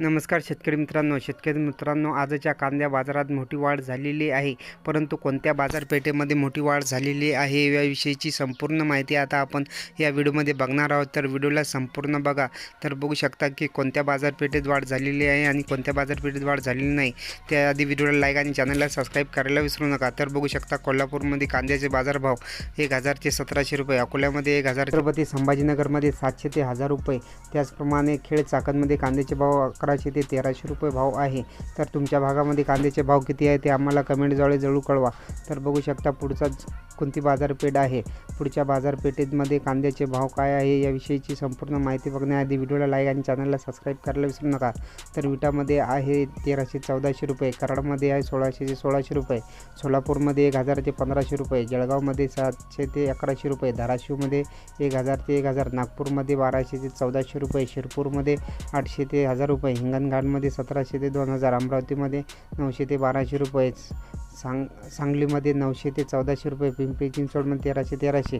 नमस्कार शेतकरी मित्रांनो शेतकरी मित्रांनो आजच्या कांद्या बाजारात मोठी वाढ झालेली आहे. परंतु कोणत्या बाजारपेठेमध्ये मोठी वाढ झालेली आहे याविषयीची संपूर्ण माहिती आता आपण या व्हिडिओमध्ये बघणार आहोत. तर व्हिडिओला संपूर्ण बघा. तर बघू शकता की कोणत्या बाजारपेठेत वाढ झालेली आहे आणि कोणत्या बाजारपेठेत वाढ झालेली नाही. त्याआधी व्हिडिओला लाईक आणि चॅनलला सबस्क्राईब करायला विसरू नका. तर बघू शकता कोल्हापूरमध्ये कांद्याचे बाजारभाव एक हजार ते सतराशे रुपये अकोल्यामध्ये एक हजार छत्रपती संभाजीनगरमध्ये सातशे ते हजार रुपये. त्याचप्रमाणे खेळ चाकणमध्ये कांद्याचे भाव अकराशे ते तेराशे रुपये भाव आहे. तर तुमच्या भागामध्ये कांद्याचे भाव किती आहे ते आम्हाला कमेंटद्वारे जरूर कळवा. तर बघू शकता पुढचा कोणती बाजारपेठ आहे? पुढच्या बाजारपेठेमध्ये कांद्याचे भाव काय आहे याविषयीची संपूर्ण माहिती बघण्याआधी व्हिडिओला लाईक आणि चॅनलला सबस्क्राईब करायला विसरू नका. तर विटामध्ये आहे तेराशे चौदाशे रुपये कराडमध्ये आहे सोळाशे ते सोळाशे रुपये सोलापूरमध्ये एक हजार ते पंधराशे रुपये जळगावमध्ये सातशे ते अकराशे रुपये धाराशिवमध्ये एक हजार ते एक हजार नागपूरमध्ये बाराशे ते चौदाशे रुपये शिरपूरमध्ये आठशे ते हजार रुपये हिंगणघाटमध्ये सतराशे ते दोन हजार अमरावतीमध्ये नऊशे ते बाराशे रुपये सांग सांगलीमध्ये नऊशे ते चौदाशे रुपये पिंपरी चिंचवडमध्ये तेराशे तेराशे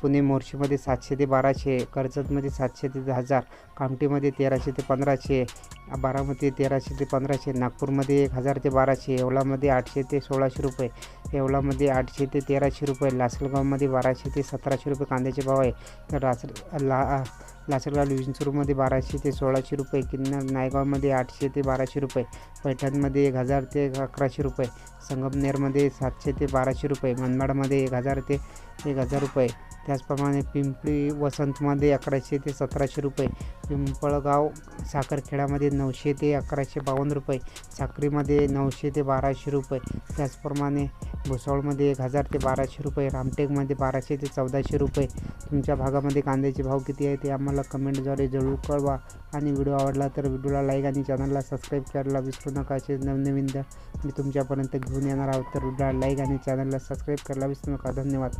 पुणे मोर्शीमध्ये सातशे ते बाराशे कर्जतमध्ये सातशे ते हजार कामठीमध्ये तेराशे ते पंधराशे बारामती तेराशे ते पंधराशे नागपूरमध्ये एक हजार ते बाराशे येवलामध्ये आठशे ते सोळाशे रुपये येवलामध्ये आठशे ते तेराशे रुपये लासलगावमध्ये बाराशे ते सतराशे रुपये कांद्याचे भाव आहे. तर लास ला लासलगाव विंचूरमध्ये बाराशे ते सोळाशे रुपये किन्नर नायगावमध्ये आठशे ते बाराशे रुपये पैठणमध्ये एक हजार ते अकराशे रुपये संगमनेरमध्ये सातशे ते बाराशे रुपये मनमाडमध्ये एक हजार ते एक हजार रुपये त्याचप्रमाणे पिंपरी वसंतमध्ये अकराशे ते सतराशे रुपये पिंपळगाव साखरखेड्यामध्ये नऊशे ते अकराशे बावन्न रुपये साक्रीमध्ये नऊशे ते बाराशे रुपये त्याचप्रमाणे भुसावळमध्ये एक हजार ते बाराशे रुपये रामटेकमध्ये बाराशे ते चौदाशे रुपये. तुमच्या भागामध्ये कांद्याचे भाव किती आहे ते आम्हाला कमेंटद्वारे जरूर कळवा. आणि व्हिडिओ आवडला तर व्हिडिओला लाईक आणि चॅनलला सबस्क्राईब करायला विसरू नका. असे नवनवीन मी तुमच्यापर्यंत घेऊन येणार आहोत. तर व्हिडिओला लाईक आणि चॅनलला सबस्क्राईब करायला विसरू नका. धन्यवाद.